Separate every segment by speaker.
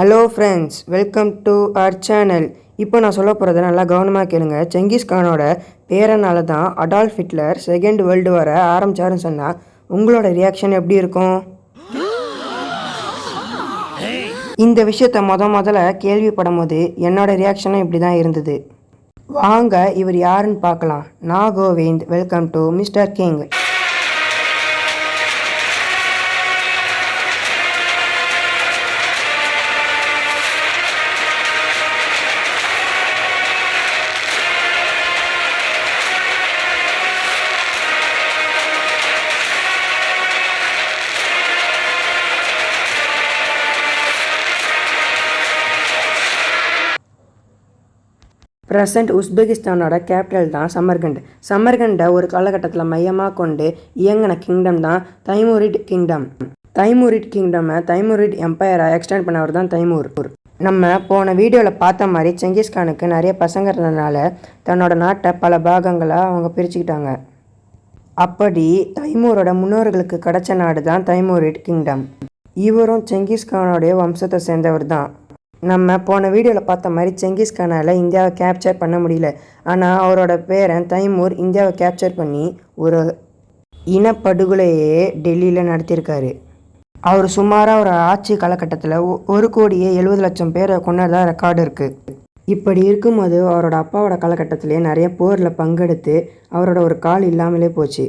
Speaker 1: Hello friends welcome to our channel இப்போ நான் சொல்ல போகிறத நல்லா கவனமாக கேளுங்க. செங்கிஸ்கானோட பேரனால தான் அடால்ஃப் ஹிட்லர் செகண்ட் வேர்ல்டு வார ஆரம்பிச்சாருன்னு சொன்னால் உங்களோட ரியாக்ஷன் எப்படி இருக்கும்? இந்த விஷயத்த முத முதல்ல கேள்விப்படும் போது என்னோட ரியாக்ஷனும் இப்படி தான் இருந்தது. வாங்க இவர் யாருன்னு பார்க்கலாம். நான் Govind welcome to mister king present உஸ்பெகிஸ்தானோட capital தான் சமர்கண்ட் சமர்கண்டை ஒரு காலகட்டத்தில் மையமாக கொண்டு இயங்கின கிங்டம் தான் தைமூரிட் கிங்டம் தைமூரிட் கிங்டமை தைமூரிட் எம்பையரை எக்ஸ்டெண்ட் பண்ணவர் தான் தைமூர் நம்ம போன வீடியோவில் பார்த்த மாதிரி செங்கிஸ்கானுக்கு நிறைய பசங்க இருந்ததுனால தன்னோட நாட்டை பல பாகங்களாக அவங்க பிரிச்சுக்கிட்டாங்க. அப்படி தைமூரோட முன்னோர்களுக்கு கிடைச்ச நாடு தான் தைமூரிட் கிங்டம் இவரும் செங்கிஸ்கானோடைய வம்சத்தை சேர்ந்தவர் தான். நம்ம போன வீடியோவில் பார்த்த மாதிரி செங்கிஸ்கானால் இந்தியாவை கேப்சர் பண்ண முடியல. ஆனால் அவரோட பேரன் தைமூர் இந்தியாவை கேப்சர் பண்ணி ஒரு இனப்படுகொலையே டெல்லியில் நடத்தியிருக்காரு. அவர் சுமாராக ஒரு ஆட்சி காலகட்டத்தில் ஒரு கோடியே எழுபது லட்சம் பேரை கொண்டதாக ரெக்கார்டு இருக்குது இப்படி இருக்கும்போது அவரோட அப்பாவோட காலகட்டத்திலே நிறைய போரில் பங்கெடுத்து அவரோட ஒரு கால் இல்லாமலே போச்சு.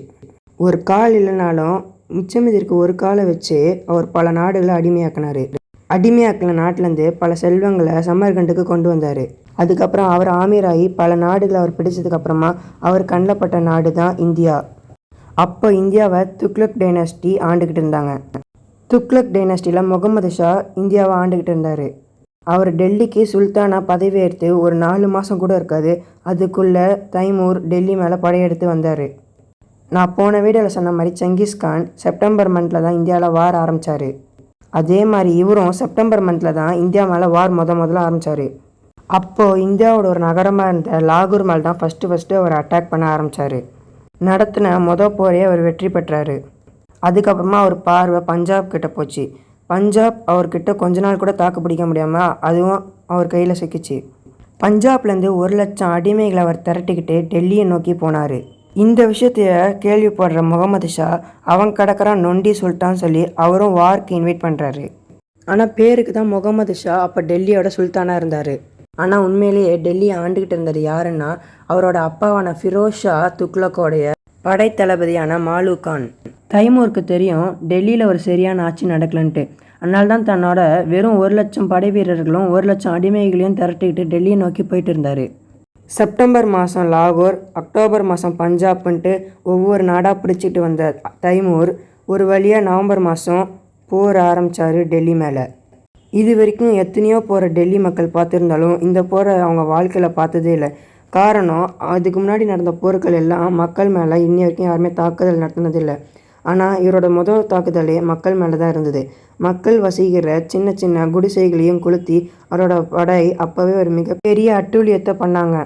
Speaker 1: ஒரு கால் இல்லைனாலும் மிச்சம் இருக்க ஒரு காலை வச்சு அவர் பல நாடுகளை அடிமையாக்கினார். அடிமையாக்கின நாட்டிலேருந்து பல செல்வங்களை சமர்கண்டுக்கு கொண்டு வந்தார். அதுக்கப்புறம் அவர் ஆமீராகி பல நாடுகளை அவர் பிடிச்சதுக்கப்புறமா அவர் கண்ணில் பட்ட நாடு தான் இந்தியா. அப்போ இந்தியாவை துக்லக் டைனாஸ்டி ஆண்டுக்கிட்டு இருந்தாங்க. துக்லக் டைனாஸ்டியில் முகமது ஷா இந்தியாவை ஆண்டுக்கிட்டு இருந்தார். அவர் டெல்லிக்கு சுல்தானா பதவியேற்று ஒரு நாலு மாதம் கூட இருக்காது அதுக்குள்ளே தைமூர் டெல்லி மேலே படையெடுத்து வந்தார். நான் போன வீடியோவில் சொன்ன மாதிரி செங்கிஸ்கான் செப்டம்பர் மந்தில் தான் இந்தியாவில் வார ஆரம்பித்தார் அதே மாதிரி இவரும் செப்டம்பர் மந்தில் தான் இந்தியா மேலே வார் முத முதல்ல ஆரம்பித்தார் அப்போது இந்தியாவோட ஒரு நகரமாக இருந்த லாகூர் மேல் தான் ஃபஸ்ட்டு ஃபஸ்ட்டு அவர் அட்டாக் பண்ண ஆரம்பித்தார் நடத்தின மொத போரே அவர் வெற்றி பெற்றார். அதுக்கப்புறமா அவர் பார்வை பஞ்சாப் கிட்ட போச்சு. பஞ்சாப் அவர்கிட்ட கொஞ்ச நாள் கூட தாக்கு பிடிக்க முடியாமல் அதுவும் அவர் கையில் சிக்கிச்சு. பஞ்சாப்லேருந்து ஒரு லட்சம் அடிமைகளை அவர் திரட்டிக்கிட்டு டெல்லியை நோக்கி போனார். இந்த விஷயத்தைய கேள்விப்படுற முகமது ஷா அவன் கிடக்கிறான் நொண்டி சுல்தான் சொல்லி அவரும் வார்க்கு இன்வைட் பண்ணுறாரு ஆனால் பேருக்கு தான் முகமது ஷா அப்போ டெல்லியோட சுல்தானாக இருந்தார். ஆனால் உண்மையிலேயே டெல்லியை ஆண்டுகிட்டு இருந்தது யாருன்னா அவரோட அப்பாவான ஃபிரோஸ் ஷா துக்ளக்கோடைய படைத்தளபதியான மாலு கான். தைமூருக்கு தெரியும் டெல்லியில் ஒரு சரியான ஆட்சி நடக்கலன்ட்டு. அதனால தான் தன்னோட வெறும் ஒரு லட்சம் படை வீரர்களும் ஒரு லட்சம் அடிமைகளையும் திரட்டிக்கிட்டு டெல்லியை நோக்கி போயிட்டு இருந்தார். செப்டம்பர் மாதம் லாகூர் அக்டோபர் மாதம் பஞ்சாப்ன்ட்டு ஒவ்வொரு நாடாக பிடிச்சிட்டு வந்த தைமூர் ஒரு வழியாக நவம்பர் மாதம் போர் ஆரம்பித்தார் டெல்லி மேலே. இது வரைக்கும் எத்தனையோ போகிற டெல்லி மக்கள் பார்த்துருந்தாலும் இந்த போரை அவங்க வாழ்க்கையில் பார்த்ததே இல்லை. காரணம் அதுக்கு முன்னாடி நடந்த போர்கள் எல்லாம் மக்கள் மேலே இன்னி வரைக்கும் யாருமே தாக்குதல் நடத்தினதில்லை ஆனால் இவரோட முதல் தாக்குதலே மக்கள் மேலே தான் இருந்தது. மக்கள் வசிக்கிற சின்ன சின்ன குடிசைகளையும் கொளுத்தி அவரோட படை அப்போவே ஒரு மிகப்பெரிய அட்டூழியத்தை பண்ணாங்க.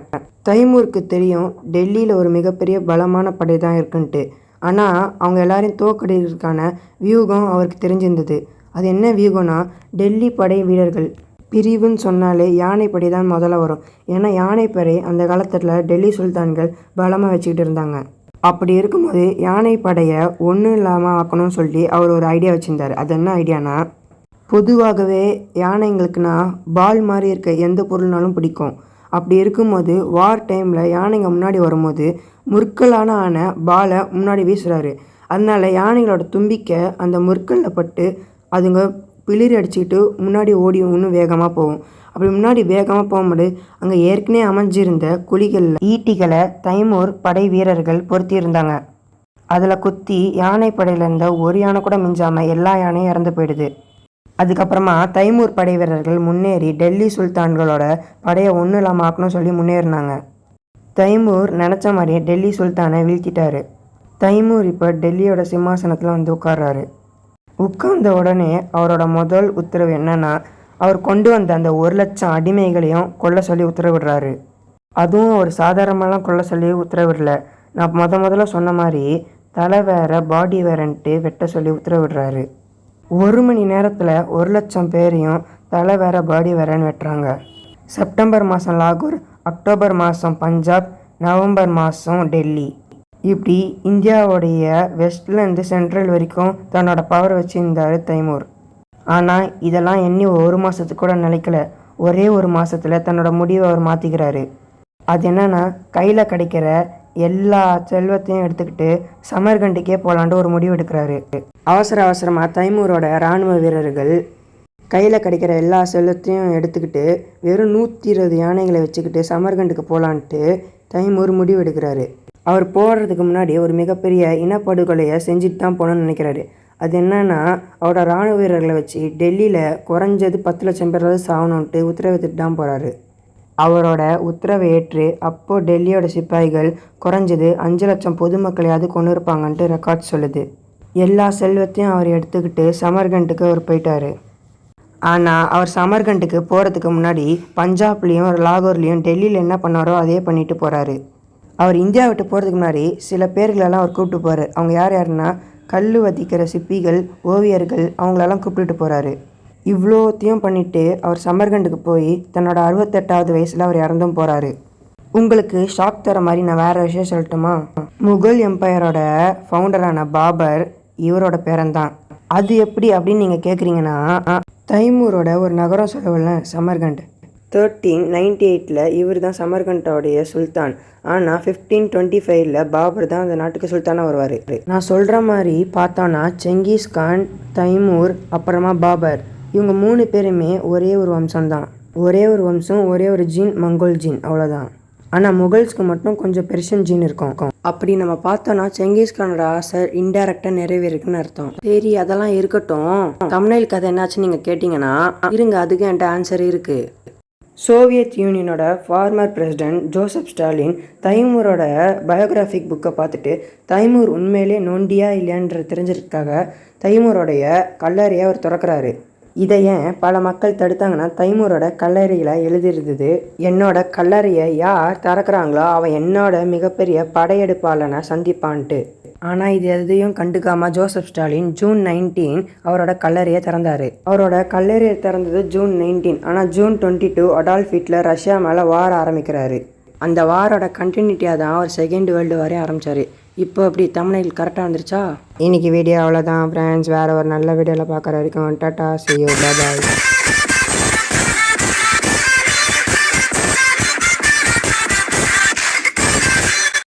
Speaker 1: தைமூருக்கு தெரியும் டெல்லியில் ஒரு மிகப்பெரிய பலமான படை தான் இருக்குன்ட்டு. ஆனால் அவங்க எல்லாரையும் தோக்கடிக்கிறதுக்கான வியூகம் அவருக்கு தெரிஞ்சிருந்தது. அது என்ன வியூகம்னா டெல்லி படை வீரர்கள் பிரிவுன்னு சொன்னாலே யானைப்படை தான் முதல்ல வரும். ஏன்னா யானைப்படை அந்த காலத்தில் டெல்லி சுல்தான்கள் பலமாக வச்சுக்கிட்டு இருந்தாங்க. அப்படி இருக்கும்போது யானைப்படையை ஒன்றும் இல்லாமல் ஆக்கணும்னு சொல்லி அவர் ஒரு ஐடியா வச்சுருந்தார். அது என்ன ஐடியானா பொதுவாகவே யானைங்களுக்குனா பால் மாதிரி இருக்க எந்த பொருள்னாலும் பிடிக்கும். அப்படி இருக்கும்போது வார் டைமில் யானைங்க முன்னாடி வரும்போது முற்களான ஆன பாலை முன்னாடி வீசுகிறாரு அதனால யானைகளோட தும்பிக்கை அந்த முற்களில் பட்டு அதுங்க பிளிர் அடிச்சுக்கிட்டு முன்னாடி ஓடி இன்னும் வேகமாக போகும். அப்படி முன்னாடி வேகமாக போகும்போது அங்கே ஏற்கனவே அமைஞ்சிருந்த குழிகளில் ஈட்டிகளை தைமூர் படை வீரர்கள் பொருத்தியிருந்தாங்க அதில் குத்தி யானை படையில் இருந்த ஒரு யானை கூட மிஞ்சாமல் எல்லா யானையும் இறந்து போயிடுது. அதுக்கப்புறமா தைமூர் படை வீரர்கள் முன்னேறி டெல்லி சுல்தான்களோட படையை ஒன்றும் இல்லாமல் ஆக்கணும்னு சொல்லி முன்னேறினாங்க. தைமூர் நினச்ச மாதிரியே டெல்லி சுல்தானை வீழ்த்திட்டாரு. தைமூர் இப்போ டெல்லியோட சிம்மாசனத்தில் வந்து உட்கார்றாரு. உட்கார்ந்த உடனே அவரோட முதல் உத்தரவு என்னன்னா அவர் கொண்டு வந்த அந்த ஒரு லட்சம் அடிமைகளையும் கொல்ல சொல்லி உத்தரவிடுறாரு. அதுவும் ஒரு சாதாரணமாலாம் கொல்ல சொல்லி உத்தரவிடல. நான் முத முதல்ல சொன்ன மாதிரி தலை வேற பாடி வேறன்ட்டு வெட்ட சொல்லி உத்தரவிடுறாரு. ஒரு மணி நேரத்தில் ஒரு லட்சம் பேரையும் தலை வேற பாடி வேறன்னு வெட்டுறாங்க. செப்டம்பர் மாதம் லாகூர் அக்டோபர் மாதம் பஞ்சாப் நவம்பர் மாதம் டெல்லி. இப்படி இந்தியாவுடைய வெஸ்ட்லேருந்து சென்ட்ரல் வரைக்கும் தன்னோட பவர் வச்சுருந்தார் தைமூர். ஆனால் இதெல்லாம் எண்ணி ஒரு மாதத்துக்கு கூட நினைக்கல ஒரே ஒரு மாதத்தில் தன்னோட முடிவை அவர் மாற்றிக்கிறாரு அது என்னென்னா கையில் கிடைக்கிற எல்லா செல்வத்தையும் எடுத்துக்கிட்டு சமர்கண்டுக்கே போகலான்ட்டு ஒரு முடிவு எடுக்கிறாரு. அவசர அவசரமாக தைமூரோட இராணுவ வீரர்கள் கையில் கிடைக்கிற எல்லா செல்வத்தையும் எடுத்துக்கிட்டு வெறும் நூற்றி இருபது யானைகளை வச்சுக்கிட்டு சமர்கண்டுக்கு போகலான்ட்டு தைமூர் முடிவெடுக்கிறாரு. அவர் போடுறதுக்கு முன்னாடி ஒரு மிகப்பெரிய இனப்படுகொலையை செஞ்சுட்டு தான் போகணும்னு நினைக்கிறாரு. அது என்னன்னா அவரோட இராணுவ வீரர்களை வச்சு டெல்லியில் குறைஞ்சது பத்து லட்சம் பேராவது சாகணுன்ட்டு உத்தரவிட்டுட்டு தான் போகிறாரு அவரோட உத்தரவை ஏற்று அப்போது டெல்லியோட சிப்பாய்கள் குறைஞ்சது அஞ்சு லட்சம் பொதுமக்களையாவது கொண்டு இருப்பாங்கன்ட்டு ரெக்கார்ட் சொல்லுது. எல்லா செல்வத்தையும் அவர் எடுத்துக்கிட்டு சமர்கண்டுக்கு அவர் போயிட்டார். ஆனால் அவர் சமர்கண்டுக்கு போகிறதுக்கு முன்னாடி பஞ்சாப்லேயும் லாகூர்லேயும் டெல்லியில் என்ன பண்ணாரோ அதே பண்ணிட்டு போகிறாரு அவர் இந்தியா விட்டு போகிறதுக்கு முன்னாடி சில பேர்களெல்லாம் அவர் கூப்பிட்டு போகிறார் அவங்க யார் யாருன்னா கல் வதிக்கிற சிப்பிகள் ஓவியர்கள் அவங்களெல்லாம் கூப்பிட்டுட்டு போகிறாரு இவ்வளோத்தையும் பண்ணிவிட்டு அவர் சமர்கண்டுக்கு போய் தன்னோட அறுபத்தெட்டாவது வயசில் அவர் இறந்தும் போகிறாரு உங்களுக்கு ஷாக் தர மாதிரி நான் வேறு விஷயம் சொல்லட்டுமா? முகல் எம்பையரோட ஃபவுண்டரான பாபர் இவரோட பேரன்தான். அது எப்படி அப்படின்னு நீங்கள் கேட்குறீங்கன்னா தைமூரோட ஒரு நகரம் சொல்லவில்ல சமர்கண்ட். தேர்ட்டீன் நைன்டி எயிட்டில் இவர் தான் சமர்கண்டோடைய சுல்தான். ஆனால் ஃபிஃப்டீன் டுவெண்ட்டி ஃபைவ்ல பாபர் தான் அந்த நாட்டுக்கு சுல்தானாக வருவார். நான் சொல்கிற மாதிரி பார்த்தோன்னா செங்கிஸ்கான் தைமூர் அப்புறமா பாபர். இவங்க மூணு பேருமே ஒரே ஒரு வம்சம்தான். ஒரே ஒரு வம்சம் ஒரே ஒரு ஜீன் மங்கோல் ஜீன் அவ்வளோதான் ஆனால் முகல்ஸ்க்கு மட்டும் கொஞ்சம் பெர்ஷியன் ஜீன் இருக்கும். அப்படி நம்ம பார்த்தோன்னா செங்கிஸ்கானோட ஆசை இன்டைரக்டாக நிறைவேறுக்குன்னு அர்த்தம். சரி அதெல்லாம் இருக்கட்டும். தமிழில் கதை என்னாச்சுன்னு நீங்கள் கேட்டிங்கன்னா இருங்க அதுக்கு என்கிட்ட ஆன்சர் இருக்குது சோவியத் யூனியனோட ஃபார்மர் பிரசிடென்ட் ஜோசப் ஸ்டாலின் தைமூரோட பயோகிராஃபிக் புக்கை பார்த்துட்டு தைமூர் உண்மையிலே நோண்டியா இல்லையான்ற தெரிஞ்சதுக்காக தைமூரோடைய கல்லறையை அவர் திறக்கிறாரு. இதை ஏன் பல மக்கள் தடுத்தாங்கன்னா தைமூரோட கல்லறையில் எழுதியிருந்தது என்னோட கல்லறையை யார் திறக்கிறாங்களோ அவன் என்னோட மிகப்பெரிய படையெடுப்பாளனை சந்திப்பான்ட்டு. ஆனால் இது எதையும் கண்டுக்காம ஜோசப் ஸ்டாலின் ஜூன் நைன்டீன் அவரோட கல்லறையை திறந்தார். அவரோட கல்லறையை திறந்தது ஜூன் நைன்டீன். ஆனால் June twenty two Adolf Hitler Russia மேலே வார் ஆரம்பிக்கிறாரு. அந்த வாரோட கண்டினியூட்டியாக தான் அவர் செகண்ட் வேர்ல்டு வாரையும் ஆரம்பித்தார் இப்போ அப்படி தமிழில் கரெக்டாக வந்துருச்சா? இன்னைக்கு வீடியோ அவ்வளோதான் ஃப்ரெண்ட்ஸ் வேறு ஒரு நல்ல வீடியோவில் பார்க்குற வரைக்கும் டாட்டா see you.